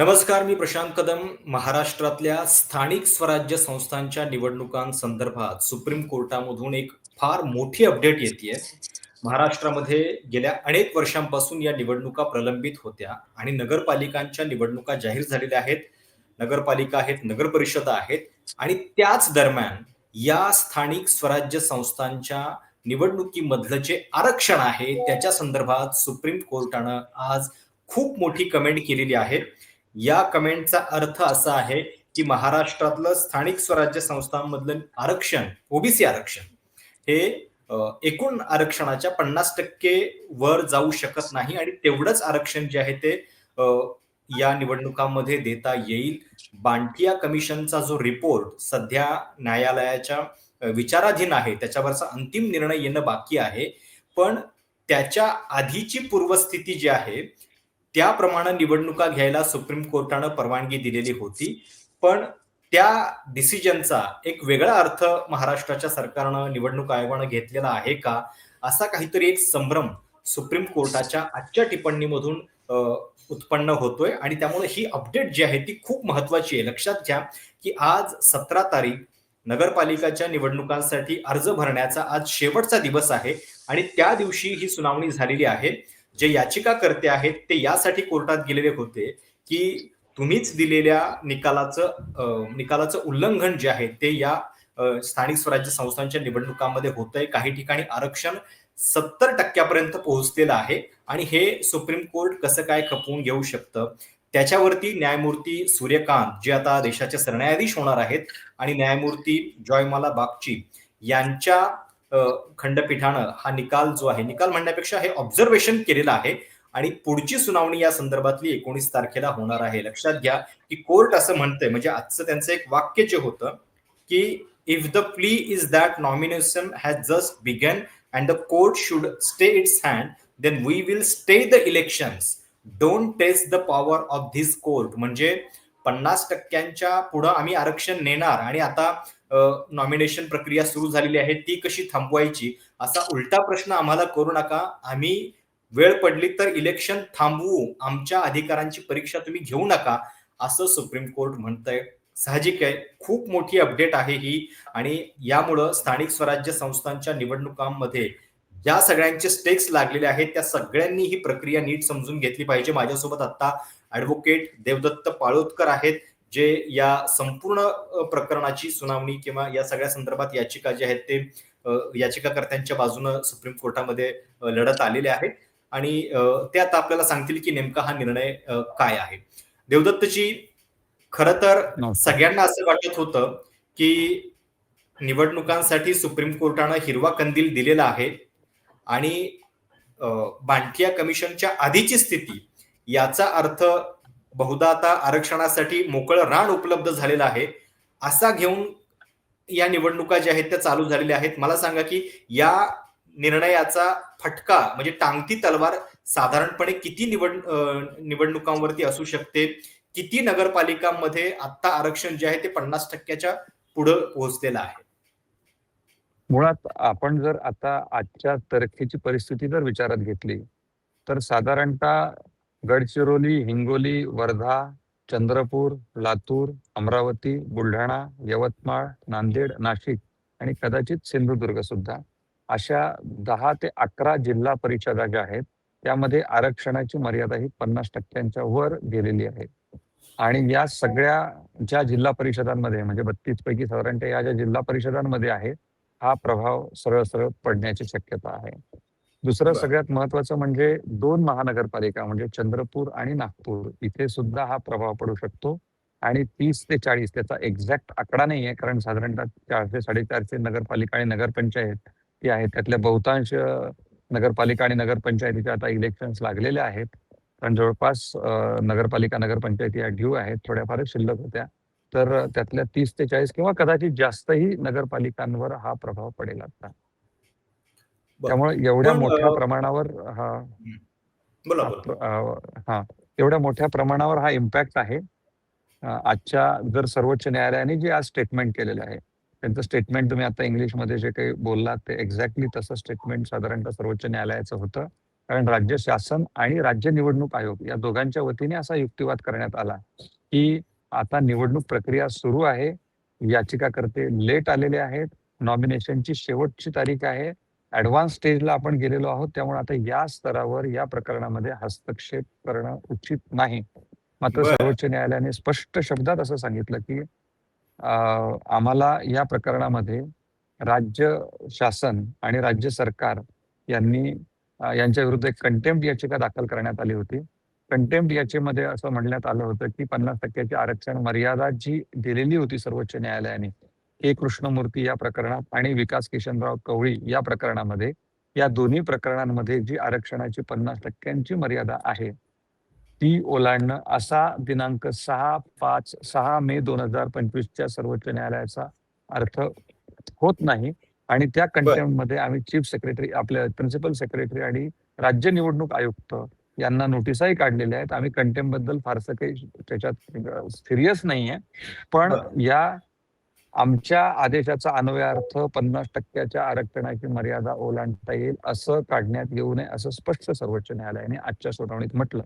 नमस्कार मी प्रशांत कदम. महाराष्ट्रातल्या स्थानिक स्वराज्य संस्थांच्या निवडणुकांसंदर्भात सुप्रीम कोर्टामधून एक फार मोठी अपडेट येते महाराष्ट्रामध्ये गेल्या अनेक वर्षांपासून या निवडणुका प्रलंबित होत्या आणि नगरपालिकांच्या निवडणुका जाहीर झालेल्या आहेत. नगरपालिका आहेत नगर परिषदा आहेत आणि त्याच दरम्यान या स्थानिक स्वराज्य संस्थांच्या निवडणुकीमधलं जे आरक्षण आहे त्याच्या संदर्भात सुप्रीम कोर्टानं आज खूप मोठी कमेंट केलेली आहे. या कमेंटचा अर्थ असा आहे की महाराष्ट्रातलं स्थानिक स्वराज्य संस्थांमधलं आरक्षण ओबीसी आरक्षण हे एकूण आरक्षणाच्या पन्नास टक्के वर जाऊ शकत नाही आणि तेवढंच आरक्षण जे आहे ते या निवडणुकांमध्ये देता येईल. बांटिया कमिशनचा जो रिपोर्ट सध्या न्यायालयाच्या विचाराधीन आहे त्याच्यावरचा अंतिम निर्णय येणं बाकी आहे. पण त्याच्या आधीची पूर्वस्थिती जी आहे त्याप्रमाणे निवडणुका घ्यायला सुप्रीम कोर्टानं परवानगी दिलेली होती. पण त्या डिसिजनचा एक वेगळा अर्थ महाराष्ट्राच्या सरकारनं निवडणूक आयोगानं घेतलेला आहे का? असा काहीतरी एक संभ्रम सुप्रीम कोर्टाच्या आजच्या टिप्पणीमधून उत्पन्न होतोय. आणि त्यामुळे ही अपडेट जी आहे ती खूप महत्वाची आहे. लक्षात घ्या की आज सतरा तारीख नगरपालिकाच्या निवडणुकांसाठी अर्ज भरण्याचा आज शेवटचा दिवस आहे. आणि त्या दिवशी ही सुनावणी झालेली आहे. जे याचिकाकर्ते आहेत ते यासाठी कोर्टात गेलेले होते की तुम्हीच दिलेल्या निकालाचं निकालाचं उल्लंघन जे आहे ते या स्थानिक स्वराज्य संस्थांच्या निवडणुकांमध्ये होत आहे काही ठिकाणी आरक्षण सत्तर टक्क्यापर्यंत पोहोचलेलं आहे आणि हे सुप्रीम कोर्ट कसं काय खपवून घेऊ शकतं? त्याच्यावरती न्यायमूर्ती सूर्यकांत जे आता देशाचे सरन्यायाधीश होणार आहेत आणि न्यायमूर्ती जॉयमाला बागची यांच्या खंडपीठानं हा निकाल जो आहे निकाल म्हणण्यापेक्षा हे ऑब्झर्वेशन केलेलं आहे आणि पुढची सुनावणी या संदर्भातली एकोणीस तारखेला होणार आहे. लक्षात घ्या की कोर्ट असं म्हणतंय म्हणजे आजचं त्यांचं एक वाक्य जे होतं की if the plea is that nomination has just begun and the court should stay its hand then we will stay the elections don't test the power of this court म्हणजे पन्नास टक्क्यांच्या पुढं आम्ही आरक्षण नेणार आणि आता नॉमिनेशन प्रक्रिया सुरू झालेली आहे ती कशी थांबवायची? असा उलटा प्रश्न आम्हाला करू नका. आम्ही वेळ पडली तर इलेक्शन थांबवू. आमच्या अधिकारांची परीक्षा तुम्ही घेऊ नका असं सुप्रीम कोर्ट म्हणतंय. साहजिक आहे. खूप मोठी अपडेट आहे ही. आणि यामुळं स्थानिक स्वराज्य संस्थांच्या निवडणुकांमध्ये ज्या सगळ्यांचे स्टेक्स लागलेले आहेत. त्या सगळ्यांनी ही प्रक्रिया नीट समजून घेतली पाहिजे. माझ्यासोबत आता ऍडव्होकेट देवदत्त पाळोदकर आहेत. जे या संपूर्ण प्रकरणाची सुनावणी किंवा या सगळ्या संदर्भात याचिका जे आहेत ते याचिकाकर्त्यांच्या बाजूनं सुप्रीम कोर्टामध्ये लढत आलेले आहेत आणि ते आता आपल्याला सांगतील की नेमका हा निर्णय काय आहे देवदत्तजी खर तर. सगळ्यांना असं वाटत होतं की निवडणुकांसाठी सुप्रीम कोर्टानं हिरवा कंदील दिलेला आहे आणि बांटिया कमिशनच्या आधीची स्थिती याचा अर्थ बहुधा आता आरक्षणासाठी मोकळं रान उपलब्ध झालेलं आहे. असा घेऊन या निवडणुका ज्या आहेत त्या चालू झालेल्या आहेत. मला सांगा की या निर्णयाचा फटका म्हणजे टांगती तलवार साधारणपणे किती निवड निवडणुकांवरती असू शकते? किती नगरपालिकांमध्ये आता आरक्षण जे आहे ते पन्नास टक्क्याच्या पुढे पोहोचलेलं आहे? मुळात आपण जर आता आजच्या तारखेची परिस्थिती जर विचारात घेतली तर साधारणतः गडचिरोली हिंगोली वर्धा चंद्रपूर लातूर अमरावती बुलढाणा यवतमाळ नांदेड नाशिक आणि कदाचित सिंधुदुर्ग सुद्धा. अशा दहा ते अकरा जिल्हा परिषदा ज्या आहेत त्यामध्ये आरक्षणाची मर्यादा ही पन्नास टक्क्यांच्या वर गेलेली आहे. आणि या सगळ्या ज्या जिल्हा परिषदांमध्ये म्हणजे बत्तीस पैकी साधारणतः या ज्या जिल्हा परिषदांमध्ये आहे हा प्रभाव सरळ सरळ पडण्याची शक्यता आहे. दुसरं बरं. सगळ्यात महत्वाचं म्हणजे दोन महानगरपालिका म्हणजे चंद्रपूर आणि नागपूर इथे सुद्धा हा प्रभाव पडू शकतो आणि तीस ते चाळीस त्याचा एक्झॅक्ट आकडा नाही आहे कारण साधारणतः चारशे साडेचारशे नगरपालिका आणि नगरपंचायत ती आहेत त्यातल्या बहुतांश नगरपालिका आणि नगरपंचायतीचे आता इलेक्शन्स लागलेले आहेत कारण जवळपास अं, नगरपालिका नगरपंचायती या ड्यू आहेत थोड्याफार शिल्लक होत्या तर त्यातल्या तीस ते चाळीस किंवा कदाचित जास्तही नगरपालिकांवर हा प्रभाव पडेल आता. त्यामुळे एवढ्या मोठ्या प्रमाणावर हा. बोला हा. एवढ्या मोठ्या प्रमाणावर हा इम्पॅक्ट आहे. आजच्या जर सर्वोच्च न्यायालयाने जे आज स्टेटमेंट केलेलं आहे त्यांचं स्टेटमेंट तुम्ही आता इंग्लिशमध्ये जे काही बोललात ते एक्झॅक्टली तसं स्टेटमेंट साधारणतः सर्वोच्च न्यायालयाचं होतं. कारण राज्य शासन आणि राज्य निवडणूक आयोग या दोघांच्या वतीने असा युक्तिवाद करण्यात आला की आता निवडणूक प्रक्रिया सुरू आहे. याचिकाकर्ते लेट आलेले आहेत. नॉमिनेशनची शेवटची तारीख आहे. ऍडव्हान्स स्टेजला आपण गेलेलो आहोत त्यामुळे आता या स्तरावर या प्रकरणामध्ये हस्तक्षेप करणं उचित नाही मात्र. सर्वोच्च न्यायालयाने स्पष्ट शब्दात असं सांगितलं की आम्हाला या प्रकरणामध्ये राज्य शासन आणि राज्य सरकार यांनी यांच्या विरुद्ध एक कंटेम्प्ट याचिका दाखल करण्यात आली होती कंटेम्प्ट याचिकेमध्ये असं म्हणण्यात आलं होतं की पन्नास टक्क्याची आरक्षण मर्यादा जी दिलेली होती सर्वोच्च न्यायालयाने के कृष्णमूर्ती या प्रकरणात आणि विकास किशनराव कवळी या प्रकरणामध्ये या दोन्ही प्रकरणांमध्ये जी आरक्षणाची पन्नास टक्क्यांची मर्यादा आहे ती ओलांडणं असा दिनांक सहा पाच सहा मे दोन हजार पंचवीसच्या सर्वोच्च न्यायालयाचा अर्थ होत नाही आणि त्या कंटेम्प्टमध्ये आम्ही चीफ सेक्रेटरी आपल्या प्रिन्सिपल सेक्रेटरी आणि राज्य निवडणूक आयुक्त यांना नोटिसाही काढलेल्या आहेत. आम्ही कंटेम्प्टबद्दल फारसं काही त्याच्यात सिरियस नाहीये. पण. या आमच्या आदेशाचा अन्वयार्थ पन्नास टक्क्याच्या आरक्षणाची मर्यादा ओलांडता येईल असं काढण्यात येऊ नये असं स्पष्ट सर्वोच्च न्यायालयाने आजच्या सुनावणीत म्हटलं.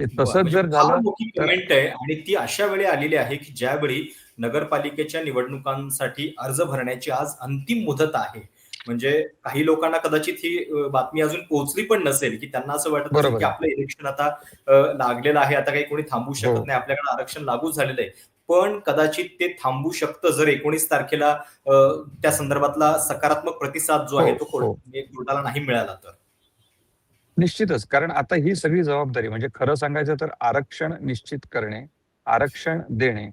ते तसंच म्हणजे जर झालं आणि ती अशा वेळी आलेली आहे की ज्यावेळी नगरपालिकेच्या निवडणुकांसाठी अर्ज भरण्याची आज अंतिम मुदत आहे. म्हणजे काही लोकांना कदाचित ही बातमी अजून पोहोचली पण नसेल की त्यांना असं वाटत की. आपलं इलेक्शन आता लागलेलं आहे. आता काही कोणी थांबू हो. शकत नाही. आपल्याकडे आरक्षण लागू झालेलं आहे. पण कदाचित ते थांबू शकतं जर एकोणीस तारखेला त्या संदर्भातला सकारात्मक प्रतिसाद जो आहे हो, तो हो. कोर्ट- कोर्टाला नाही मिळाला तर निश्चितच कारण आता ही सगळी जबाबदारी म्हणजे खरं सांगायचं तर आरक्षण निश्चित करणे आरक्षण देणे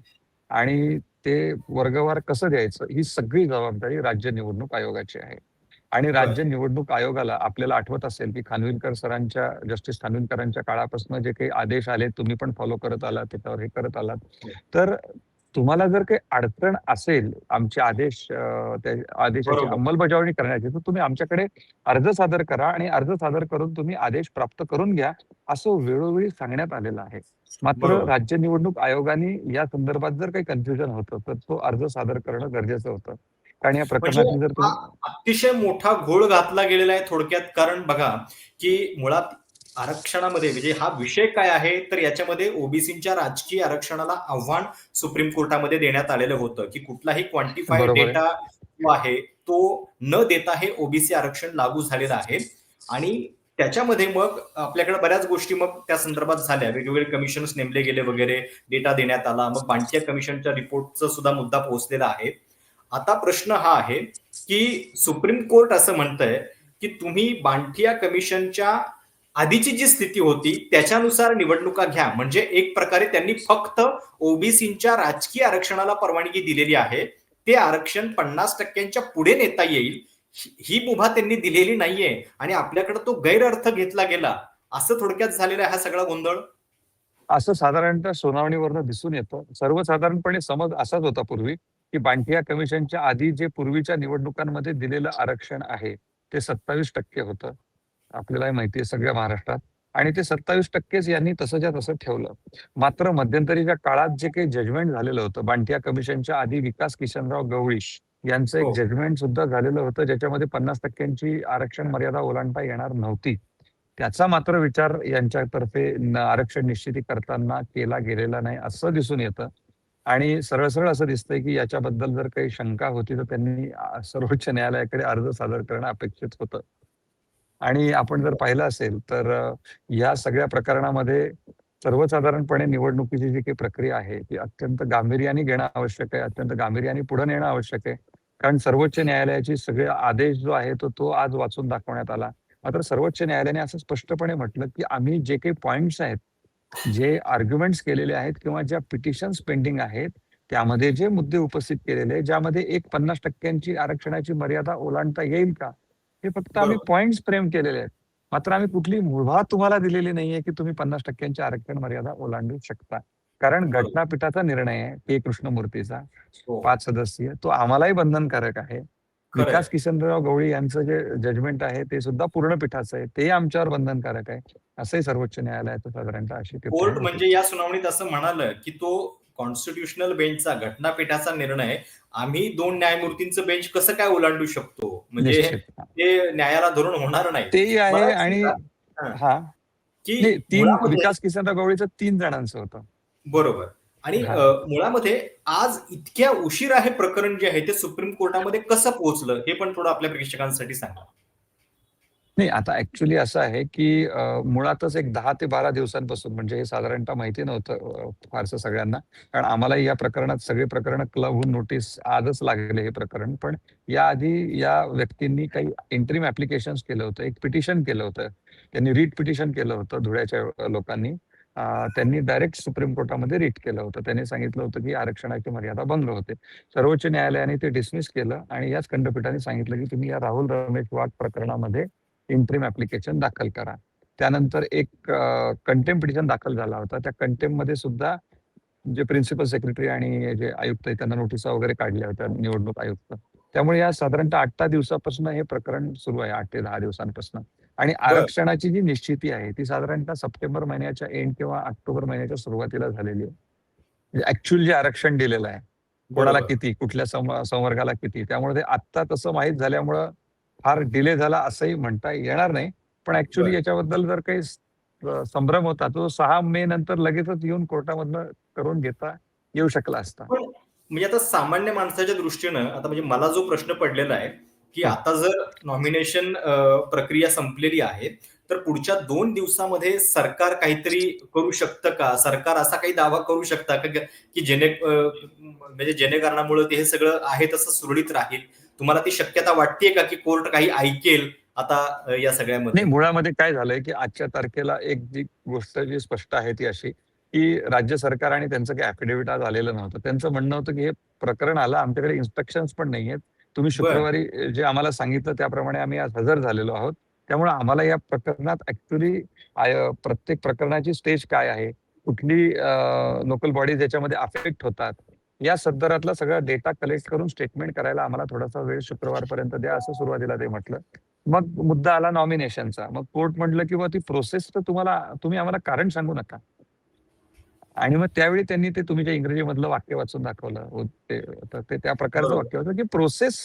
आणि ते वर्गवार कसं द्यायचं ही सगळी जबाबदारी राज्य निवडणूक आयोगाची आहे आणि राज्य निवडणूक आयोगाला आपल्याला आठवत असेल की खानविलकर सरांच्या जस्टिस खानविलकरांच्या काळापासून जे काही आदेश आले तुम्ही पण फॉलो करत आलात त्याच्यावर हे करत आलात. तर तुम्हाला जर काही अडचण असेल आमचे आदेश आदेशाची. अंमलबजावणी करण्याची तर तुम्ही आमच्याकडे अर्ज सादर करा आणि अर्ज सादर करून तुम्ही आदेश प्राप्त करून घ्या असं वेळोवेळी सांगण्यात आलेलं आहे. मात्र. राज्य निवडणूक आयोगाने या संदर्भात जर काही कन्फ्युजन होतं तर तो अर्ज सादर करणं गरजेचं होतं. कारण या प्रकरणातली जर तुम्ही हा अतिशय मोठा घोळ घातला गेलेला आहे थोडक्यात. कारण बघा की मुळात आरक्षणामध्ये म्हणजे हा विषय काय आहे तर याच्यामध्ये ओबीसीच्या राजकीय आरक्षणाला आव्हान सुप्रीम कोर्टामध्ये देण्यात आलेलं होतं की कुठलाही क्वांटिफाईड. डेटा जो आहे तो न देता हे ओबीसी आरक्षण लागू झालेलं आहे. आणि त्याच्यामध्ये मग आपल्याकडे बऱ्याच गोष्टी मग त्या संदर्भात झाल्या. वेगवेगळे कमिशन्स नेमले गेले वगैरे डेटा देण्यात आला मग बांटिया कमिशनच्या रिपोर्टचा सुद्धा मुद्दा पोहोचलेला आहे. आता प्रश्न हा आहे की सुप्रीम कोर्ट असं म्हणतंय की तुम्ही बांटिया कमिशनच्या आधीची जी स्थिती होती त्याच्यानुसार निवडणुका घ्या. म्हणजे एक प्रकारे त्यांनी फक्त ओबीसीच्या राजकीय आरक्षणाला परवानगी दिलेली आहे. ते आरक्षण पन्नास टक्क्यांच्या पुढे नेता येईल. ही- ही मुभा त्यांनी दिलेली नाहीये आणि आपल्याकडे तो गैरअर्थ घेतला गेला. असं थोडक्यात झालेला आहे हा सगळा गोंधळ? असं साधारणतः सुनावणीवरनं दिसून येतं. सर्वसाधारणपणे समज असाच होता पूर्वी. की बांटिया कमिशनच्या आधी जे पूर्वीच्या निवडणुकांमध्ये दिलेलं आरक्षण आहे ते सत्तावीस टक्के होतं. आपल्याला माहिती आहे सगळ्या महाराष्ट्रात. आणि ते सत्तावीस टक्केच यांनी तसंच्या तसं ठेवलं. मात्र मध्यंतरीच्या काळात जे काही जजमेंट झालेलं होतं बांटिया कमिशनच्या आधी विकास किशनराव गवळी यांचं एक हो. जजमेंट सुद्धा झालेलं होतं ज्याच्यामध्ये पन्नास टक्क्यांची आरक्षण मर्यादा ओलांडता येणार नव्हती. त्याचा मात्र विचार यांच्यातर्फे आरक्षण निश्चिती करताना केला गेलेला नाही असं दिसून येतं. आणि सरळ सरळ असं दिसतंय की याच्याबद्दल जर काही शंका होती तर त्यांनी सर्वोच्च न्यायालयाकडे अर्ज सादर करणं अपेक्षित होतं. आणि आपण जर पाहिलं असेल तर या सगळ्या प्रकरणामध्ये सर्वसाधारणपणे निवडणुकीची जी काही प्रक्रिया आहे ती अत्यंत गांभीर्याने घेणं आवश्यक आहे अत्यंत गांभीर्याने पुढे नेणं आवश्यक आहे. कारण सर्वोच्च न्यायालयाची सगळे आदेश जो आहे तो तो आज वाचून दाखवण्यात आला. मात्र सर्वोच्च न्यायालयाने असं स्पष्टपणे म्हटलं की आम्ही जे काही पॉइंट्स आहेत जे आर्ग्युमेंट्स केलेले आहेत किंवा ज्या पिटिशन्स पेंडिंग आहेत त्यामध्ये जे मुद्दे उपस्थित केलेले आहेत, ज्यामध्ये एक पन्नास टक्क्यांची आरक्षणाची मर्यादा ओलांडता येईल का हे फक्त आम्ही. पॉइंट्स फ्रेम केलेले आहेत मात्र आम्ही कुठली मुभा तुम्हाला दिलेली नाहीये की तुम्ही पन्नास टक्क्यांची आरक्षण मर्यादा ओलांडू शकता कारण. घटनापीठाचा निर्णय आहे के कृष्णमूर्तीचा हो. पाच सदस्यीय तो आम्हालाही बंधनकारक आहे खरंय. विकास किशनराव गवळी यांचं जे जजमेंट आहे ते सुद्धा पूर्ण पीठाचं आहे. ते आमच्यावर बंधनकारक आहे. असंही सर्वोच्च न्यायालयाचं साधारणतः अशी टिप्पणी कोर्ट होती. म्हणजे या सुनावणीत असं म्हणालं की तो कॉन्स्टिट्युशनल बेंचचा घटनापीठाचा निर्णय आम्ही दोन न्यायमूर्तींचं बेंच कसं काय ओलांडू शकतो? म्हणजे निश्चित. ते न्यायाला धरून होणार नाही. तेही आहे आणि हा. की नाही तीन मुळामध्ये- विकास किसनराव गवळीचं तीन जणांचं होतं. बरोबर. आणि मुळामध्ये आज इतक्या उशिरा हे प्रकरण जे आहे ते सुप्रीम कोर्टामध्ये कसं पोहोचलं हे पण थोडं आपल्या प्रेक्षकांसाठी सांगा. नाही आता ऍक्च्युली असं आहे की मुळातच एक दहा ते बारा दिवसांपासून म्हणजे हे साधारणतः माहिती नव्हतं फारसं सगळ्यांना. कारण आम्हाला या प्रकरणात सगळे प्रकरण क्लब होऊन नोटीस आजच लागले हे प्रकरण. पण याआधी या व्यक्तींनी काही इंटरिम ऍप्लिकेशन केलं होतं एक पिटिशन केलं होतं. त्यांनी रीट पिटिशन केलं होतं धुळ्याच्या लोकांनी. त्यांनी डायरेक्ट सुप्रीम कोर्टामध्ये रीट केलं होतं. त्यांनी सांगितलं होतं की आरक्षणाची मर्यादा भंग होते. सर्वोच्च न्यायालयाने ते डिसमिस केलं आणि याच खंडपीठाने सांगितलं की तुम्ही या राहुल रमेश वाघ प्रकरणामध्ये इंट्रीम ऍप्लिकेशन दाखल करा. त्यानंतर एक कंटेम पिटिशन दाखल झाला होता. त्या कंटेममध्ये सुद्धा जे प्रिन्सिपल सेक्रेटरी आणि जे आयुक्त आहे त्यांना नोटिसा वगैरे काढल्या होत्या निवडणूक आयुक्त. त्यामुळे या साधारणतः आठ दिवसापासून हे प्रकरण सुरू आहे आठ ते दहा दिवसांपासून. आणि आरक्षणाची जी निश्चिती आहे ती साधारणतः सप्टेंबर महिन्याच्या एंड किंवा ऑक्टोबर महिन्याच्या सुरुवातीला झालेली आहे म्हणजे ऍक्च्युअल जे आरक्षण दिलेलं आहे कोणाला. किती कुठल्या संवर्गाला किती त्यामुळे ते आत्ता तसं माहीत झाल्यामुळं फार डिले झाला असंही म्हणता येणार नाही पण ऍक्च्युली. याच्याबद्दल जर काही संभ्रम होता तो सहा मे नंतर लगेचच येऊन कोर्टामधनं करून घेता येऊ शकला असता म्हणजे आता सामान्य माणसाच्या दृष्टीनं आता म्हणजे मला जो प्रश्न पडलेला आहे की. आता जर नॉमिनेशन प्रक्रिया संपलेली आहे तर पुढच्या दोन दिवसामध्ये सरकार काहीतरी करू शकतं का? सरकार असा काही दावा करू शकता का? की जेणे म्हणजे जेणेकारणामुळे ते हे सगळं आहे तसं सुरळीत राहील? तुम्हाला ती शक्यता वाटतेय का की कोर्ट काही ऐकेल आता या सगळ्यामध्ये? नाही मुळामध्ये काय झालंय की आजच्या तारखेला एक जी गोष्ट जी स्पष्ट आहे ती अशी की राज्य सरकार आणि त्यांचं काही ऍफिडेव्हिट आज आलेलं नव्हतं. त्यांचं म्हणणं होतं की हे प्रकरण आलं आमच्याकडे इन्स्पेक्शन पण नाही आहेत. तुम्ही. शुक्रवारी जे आम्हाला सांगितलं त्याप्रमाणे आम्ही आज हजर झालेलो आहोत. त्यामुळे आम्हाला या प्रकरणात ऍक्च्युली प्रत्येक प्रकरणाची स्टेज काय आहे? कुठली लोकल बॉडीज याच्यामध्ये अफेक्ट होतात? या सदरातला सगळा डेटा कलेक्ट करून स्टेटमेंट करायला आम्हाला थोडासा वेळ शुक्रवारपर्यंत द्या असं सुरुवातीला ते म्हटलं. मग मुद्दा आला नॉमिनेशनचा मग कोर्ट म्हटलं की ती प्रोसेस तर तुम्हाला तुम्ही आम्हाला कारण सांगू नका. आणि मग त्यावेळी त्यांनी ते तुम्ही जे इंग्रजीमधलं वाक्य वाचून दाखवलं ते त्या प्रकारचं. वाक्य होतं की प्रोसेस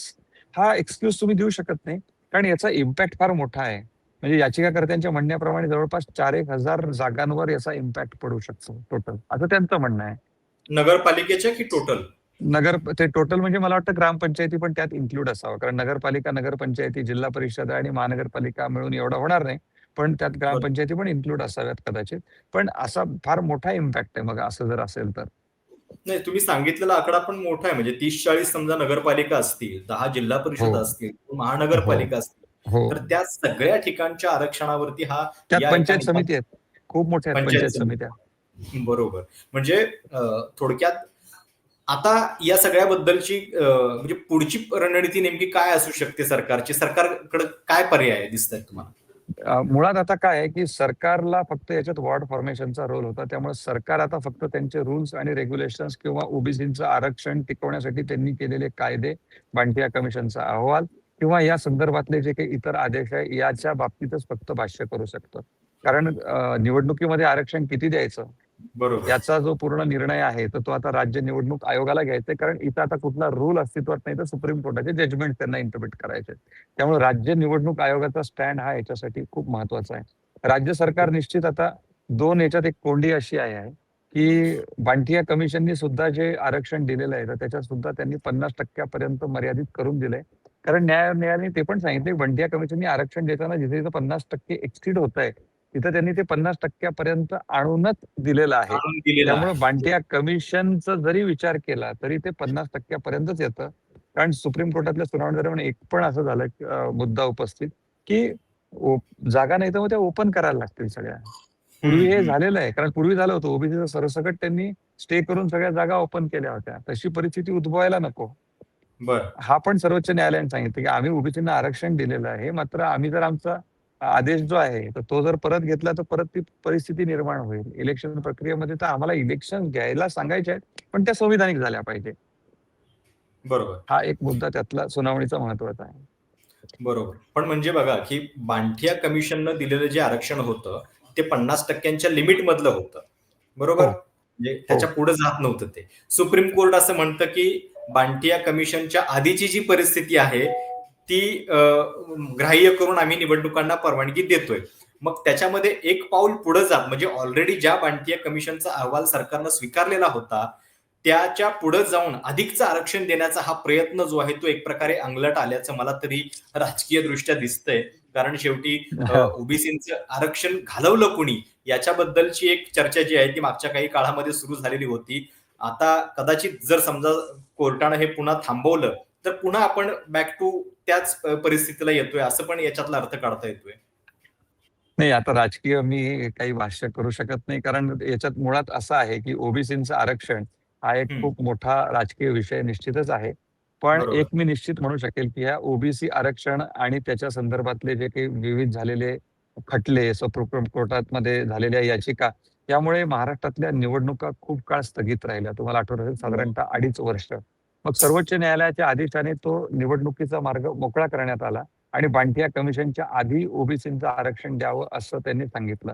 हा एक्सक्यूज तुम्ही देऊ शकत नाही कारण याचा इम्पॅक्ट फार मोठा आहे. म्हणजे याचिकाकर्त्यांच्या म्हणण्याप्रमाणे जवळपास चार एक हजार जागांवर याचा इम्पॅक्ट पडू शकतो टोटल असं त्यांचं म्हणणं आहे. नगरपालिकेच्या की टोटल नगर ते टोटल म्हणजे मला वाटतं ग्रामपंचायती पण त्यात इन्क्लूड असावं कारण नगरपालिका नगरपंचायती जिल्हा परिषद आणि महानगरपालिका मिळून एवढं होणार नाही. पण त्यात ग्रामपंचायती पण इन्क्लूड असाव्यात कदाचित. पण असा फार मोठा इम्पॅक्ट आहे मग असं जर असेल तर. नाही तुम्ही सांगितलेला आकडा पण मोठा आहे. म्हणजे तीस चाळीस समजा नगरपालिका असतील दहा जिल्हा परिषद हो. असतील महानगरपालिका असतील हो. तर त्या सगळ्या ठिकाणच्या आरक्षणावरती हा पंचायत समिती आहेत. खूप मोठ्या पंचायत समित्या. बरोबर. म्हणजे थोडक्यात आता या सगळ्याबद्दलची म्हणजे पुढची रणनीती नेमकी काय असू शकते सरकारची? सरकारकडे काय पर्याय दिसत आहेत तुम्हाला? मुळात आता काय आहे की सरकारला फक्त याच्यात वॉर्ड फॉर्मेशनचा रोल होता. त्यामुळे सरकार आता फक्त त्यांचे रूल्स आणि रेग्युलेशन्स किंवा ओबीसीचं आरक्षण टिकवण्यासाठी त्यांनी केलेले कायदे बांटिया कमिशनचा अहवाल किंवा या संदर्भातले जे काही इतर आदेश आहे याच्या बाबतीतच फक्त भाष्य करू शकतं. कारण निवडणुकीमध्ये आरक्षण किती द्यायचं? बरोबर. याचा जो पूर्ण निर्णय आहे तर तो आता राज्य निवडणूक आयोगाला घ्यायचा कारण इथं आता कुठला रूल अस्तित्वात नाही तर सुप्रीम कोर्टाचे जजमेंट त्यांना इंटरप्रिट करायचे त्यामुळे राज्य निवडणूक आयोगाचा स्टँड हा याच्यासाठी खूप महत्त्वाचा आहे. राज्य सरकार निश्चित आता दोन याच्यात एक कोंडी अशी आहे की बांटिया कमिशननी सुद्धा जे आरक्षण दिलेलं आहे तर त्याच्यात सुद्धा त्यांनी पन्नास टक्क्यापर्यंत मर्यादित करून दिलंय. कारण न्यायालयाने ते पण सांगितले बांटिया कमिशननी आरक्षण देताना जिथे जिथे पन्नास टक्के एक्सटीड होत आहे तिथं त्यांनी ते पन्नास टक्क्यापर्यंत आणूनच दिलेलं आहे. त्यामुळे. बांटिया कमिशनचा जरी विचार केला तरी ते पन्नास टक्क्यापर्यंतच येतं. कारण सुप्रीम कोर्टातल्या सुनावणी दरम्यान एक पण असं झालं मुद्दा उपस्थित की जागा नाही तर मग त्या ओपन करायला लागतील सगळ्या. पूर्वी हे झालेलं आहे. कारण पूर्वी झालं होतं ओबीसीचं सरसकट त्यांनी स्टे करून सगळ्या जागा ओपन केल्या होत्या. तशी परिस्थिती उद्भवायला नको. हा पण सर्वोच्च न्यायालयाने सांगितलं की आम्ही ओबीसींना आरक्षण दिलेलं आहे. मात्र आम्ही जर आमचा आदेश जो आहे तर तो जर परत घेतला तर परत ती परिस्थिती निर्माण होईल. इलेक्शन प्रक्रियेमध्ये तर आम्हाला इलेक्शन घ्यायला सांगायचे आहेत पण त्या संविधानिक झाल्या पाहिजे. बरोबर. हा एक मुद्दा त्यातला सुनावणीचा महत्त्वाचा आहे. बरोबर. पण म्हणजे बघा की बांटिया कमिशननं दिलेलं जे आरक्षण होतं ते पन्नास टक्क्यांच्या लिमिट मधलं होतं. बरोबर? हो. म्हणजे त्याच्या पुढे जात नव्हतं ते. सुप्रीम कोर्ट असं म्हणतं की बांटिया कमिशनच्या आधीची जी परिस्थिती आहे ती ग्राह्य करून आम्ही निवडणुकांना परवानगी देतोय. मग त्याच्यामध्ये एक पाऊल पुढे जात म्हणजे ऑलरेडी ज्या बांटिया कमिशनचा अहवाल सरकारनं स्वीकारलेला होता त्याच्या पुढे जाऊन अधिकचं आरक्षण देण्याचा हा प्रयत्न जो आहे तो एक प्रकारे अंगलट आल्याचं मला तरी राजकीय दृष्ट्या दिसतंय. कारण शेवटी ओबीसीचं आरक्षण घालवलं कुणी याच्याबद्दलची एक चर्चा जी आहे ती मागच्या काही काळामध्ये सुरू झालेली होती. आता कदाचित जर समजा कोर्टानं हे पुन्हा थांबवलं तर पुन्हा आपण बॅक टू त्याच परिस्थितीला येतोय असं पण याच्यातला अर्थ काढता येतोय नाही आता राजकीय मी काही भाष्य करू शकत नाही कारण याच्यात मुळात असं आहे की ओबीसीचं आरक्षण हा एक. खूप मोठा राजकीय विषय निश्चितच आहे पण. एक मी निश्चित म्हणू शकेल की या ओबीसी आरक्षण आणि त्याच्या संदर्भातले जे काही विविध झालेले खटले सुप्रीम कोर्टात मध्ये झालेल्या याचिका यामुळे महाराष्ट्रातल्या निवडणुका खूप काळ स्थगित राहिल्या तुम्हाला आठवत असेल साधारणतः अडीच वर्ष मग सर्वोच्च न्यायालयाच्या आदेशाने तो निवडणुकीचा मार्ग मोकळा करण्यात आला आणि बांटिया कमिशनच्या आधी ओबीसीचं आरक्षण द्यावं असं त्यांनी सांगितलं.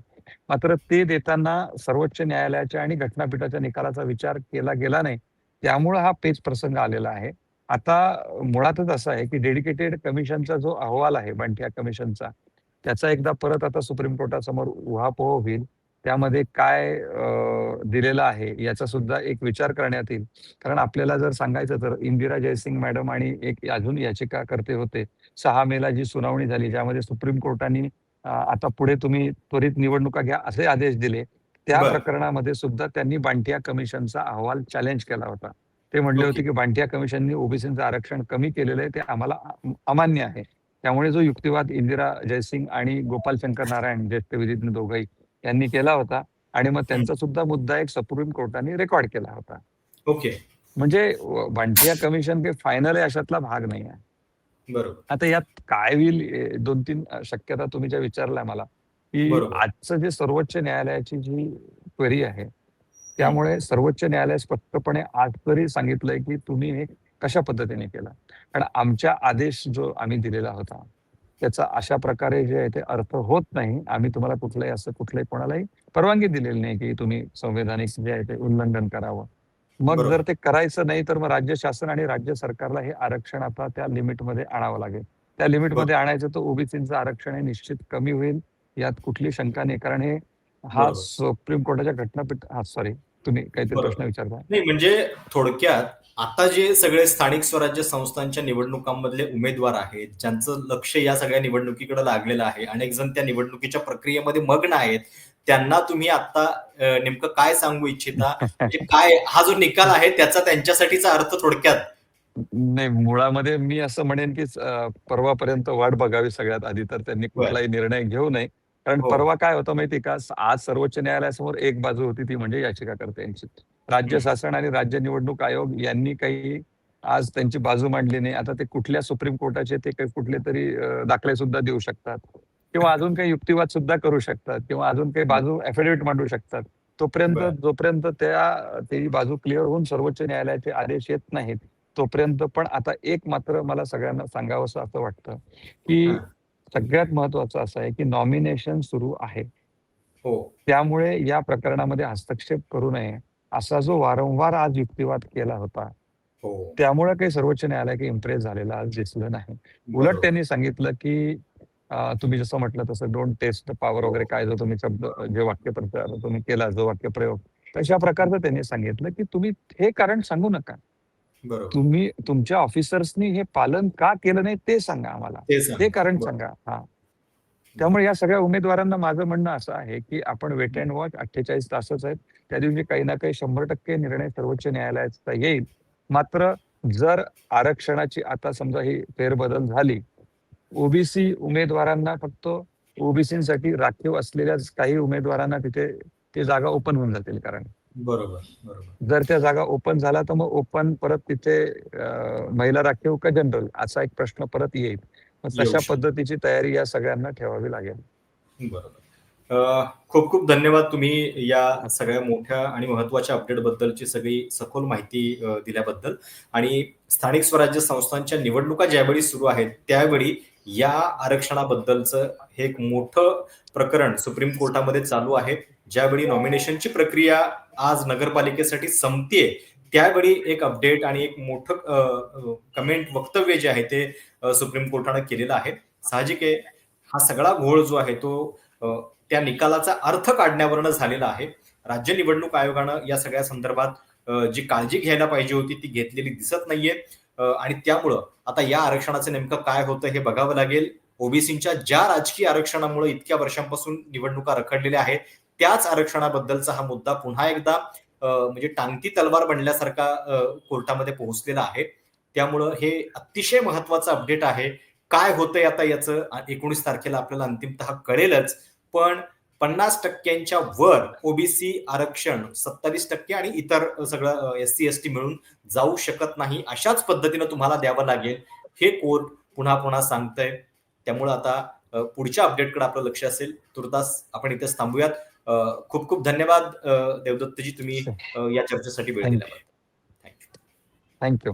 मात्र ते देताना सर्वोच्च न्यायालयाच्या आणि घटनापीठाच्या निकालाचा विचार केला गेला नाही. त्यामुळं हा पेच प्रसंग आलेला आहे. आता मुळातच असं आहे की डेडिकेटेड कमिशनचा जो अहवाल आहे बांटिया कमिशनचा त्याचा एकदा परत आता सुप्रीम कोर्टासमोर उहापोह होईल. त्यामध्ये काय दिलेलं आहे याचा सुद्धा एक विचार करण्यात येईल कारण आपल्याला जर सांगायचं तर इंदिरा जयसिंग मॅडम आणि एक अजून याचिका करते होते सहा मेला जी सुनावणी झाली ज्यामध्ये सुप्रीम कोर्टाने आता पुढे तुम्ही त्वरित निवडणुका घ्या असे आदेश दिले त्या. प्रकरणामध्ये सुद्धा त्यांनी बांटिया कमिशनचा अहवाल चॅलेंज केला होता ते म्हणले. होते की बांटिया कमिशनने ओबीसीचं आरक्षण कमी केलेलं आहे ते आम्हाला अमान्य आहे त्यामुळे जो युक्तिवाद इंदिरा जयसिंग आणि गोपाल शंकर नारायण ज्येष्ठ विधिज्ञ दोघंही यांनी केला होता आणि मग त्यांचा सुद्धा मुद्दा एक सुप्रीम कोर्टाने रेकॉर्ड केला होता. ओके. म्हणजे व- बांटिया कमिशन काही फायनल आहे अशातला भाग नाही आहे बरोबर. आता यात काय होईल दोन तीन शक्यता तुम्ही ज्या विचारल्या मला की. आजचं जे सर्वोच्च न्यायालयाची जी क्वेरी आहे त्यामुळे सर्वोच्च न्यायालय स्पष्टपणे आज तरी सांगितलंय की तुम्ही हे कशा पद्धतीने केलं. कारण आमच्या आदेश जो आम्ही दिलेला होता त्याचा अशा प्रकारे जे आहे ते अर्थ होत नाही आम्ही तुम्हाला कुठलंही असं कुठलंही कोणालाही परवानगी दिलेली नाही की तुम्ही संवैधानिक जे आहे ते उल्लंघन करावं मग. जर ते करायचं नाही तर मग राज्य शासन आणि राज्य सरकारला हे आरक्षण आता त्या लिमिटमध्ये आणावं लागेल त्या लिमिटमध्ये आणायचं तर ओबीसीचं आरक्षण हे निश्चित कमी होईल यात कुठली शंका नाही कारण हे हा. सुप्रीम कोर्टाच्या घटनापीठ हा सॉरी तुम्ही काहीतरी. प्रश्न विचारता नाही म्हणजे थोडक्यात आता जे सगळे स्थानिक स्वराज्य संस्थांच्या निवडणुकांमधले उमेदवार आहेत ज्यांचं लक्ष या सगळ्या निवडणुकीकडे लागलेलं आहे अनेक जण त्या निवडणुकीच्या प्रक्रियेमध्ये मग्न आहेत त्यांना तुम्ही आता नेमकं काय सांगू इच्छिता? म्हणजे काय हा जो निकाल आहे त्याचा त्यांच्यासाठीचा अर्थ थोडक्यात? नाही मुळामध्ये मी असं म्हणेन की परवापर्यंत वाट बघावी सगळ्यात आधी तर त्यांनी कुठलाही निर्णय घेऊ नये. कारण हो. परवा काय होतं माहिती का? आज सर्वोच्च न्यायालयासमोर एक बाजू होती ती म्हणजे याचिकाकर्त्यांची. राज्य. शासन आणि राज्य निवडणूक आयोग यांनी काही आज त्यांची बाजू मांडली नाही. आता ते कुठल्या सुप्रीम कोर्टाचे ते काही कुठले तरी दाखले सुद्धा देऊ शकतात. किंवा अजून काही युक्तिवाद सुद्धा करू शकतात. किंवा अजून काही बाजू अफिडेव्हिट मांडू शकतात. तोपर्यंत. जोपर्यंत त्या ती बाजू क्लिअर होऊन सर्वोच्च न्यायालयाचे आदेश येत नाहीत तोपर्यंत पण आता एक मात्र मला सगळ्यांना सांगावंसं असं वाटतं की. सगळ्यात महत्वाचं असं आहे की नॉमिनेशन सुरू आहे. हो. त्यामुळे या प्रकरणामध्ये हस्तक्षेप करू नये. असा जो वारंवार आज युक्तिवाद केला होता हो. त्यामुळे काही सर्वोच्च न्यायालय काही इम्प्रेस झालेला आज दिसलं नाही. उलट. त्यांनी सांगितलं की तुम्ही जसं म्हटलं तसं डोंट टेस्ट पॉवर वगैरे काय जो तुम्ही शब्द जे वाक्यप्रचार तुम्ही केला जो वाक्यप्रयोग तशा प्रकारचं त्यांनी सांगितलं की तुम्ही हे कारण सांगू नका. तुम्ही तुमच्या ऑफिसर्सनी हे पालन का केलं नाही ते सांगा आम्हाला. ते कारण. सांगा. हा. त्यामुळे या सगळ्या उमेदवारांना माझं म्हणणं असं आहे की आपण वेट अँड वॉच अठ्ठेचाळीस तासच आहेत. त्या दिवशी काही ना काही शंभर टक्के निर्णय सर्वोच्च न्यायालयाचा येईल. मात्र जर आरक्षणाची आता समजा ही फेरबदल झाली ओबीसी उमेदवारांना फक्त ओबीसीसाठी राखीव असलेल्या काही उमेदवारांना तिथे ते जागा ओपन होऊन जातील कारण. बरोबर बरोबर. जर त्या जागा ओपन झाला तर मग ओपन परत तिथे महिला राखीव का जनरल? असा एक प्रश्न परत येईल. तशा. पद्धतीची तयारी या सगळ्यांना ठेवावी लागेल. बरोबर. खूप खूप धन्यवाद तुम्ही या सगळ्या मोठ्या आणि महत्त्वाच्या अपडेट बद्दलची सगळी सखोल माहिती दिल्याबद्दल. आणि स्थानिक स्वराज्य संस्थांच्या निवडणुका ज्यावेळी सुरू आहेत त्यावेळी या आरक्षणाबद्दलचं हे एक मोठं प्रकरण सुप्रीम कोर्टामध्ये चालू आहे. ज्यावेळी नॉमिनेशनची प्रक्रिया आज नगरपालिकेसाठी संपतीये त्यावेळी एक अपडेट आणि एक मोठं कमेंट वक्तव्य जे आहे ते सुप्रीम कोर्टानं केलेलं आहे. साहजिक आहे हा सगळा घोळ जो आहे तो त्या निकालाचा अर्थ काढण्यावरनं झालेला आहे. राज्य निवडणूक आयोगानं या सगळ्या संदर्भात जी काळजी घ्यायला पाहिजे होती ती घेतलेली दिसत नाहीये. आणि त्यामुळं आता या आरक्षणाचं नेमकं काय होतं हे बघावं लागेल. ओबीसीच्या ज्या राजकीय आरक्षणामुळे इतक्या वर्षांपासून निवडणुका रखडलेल्या आहेत त्याच आरक्षणाबद्दलचा हा मुद्दा पुन्हा एकदा म्हणजे टांगती तलवार बनल्यासारखा कोर्टामध्ये पोहोचलेला आहे. त्यामुळं हे अतिशय महत्वाचं अपडेट आहे. काय होतंय आता याचं? एकोणीस तारखेला आपल्याला अंतिमतः कळेलच. पण पन्नास टक्क्यांच्या वर ओबीसी आरक्षण सत्तावीस टक्के आणि इतर सगळं एस सी एस टी मिळून जाऊ शकत नाही अशाच पद्धतीनं तुम्हाला द्यावं लागेल. हे कोर्ट पुन्हा पुन्हा सांगतंय. त्यामुळं आता पुढच्या अपडेटकडे आपलं लक्ष असेल. तुर्तास आपण इथेच थांबूयात. खूप खूप धन्यवाद देवदत्तजी तुम्ही या चर्चेसाठी वेळ. दिल्याबद्दल. Thank you thank you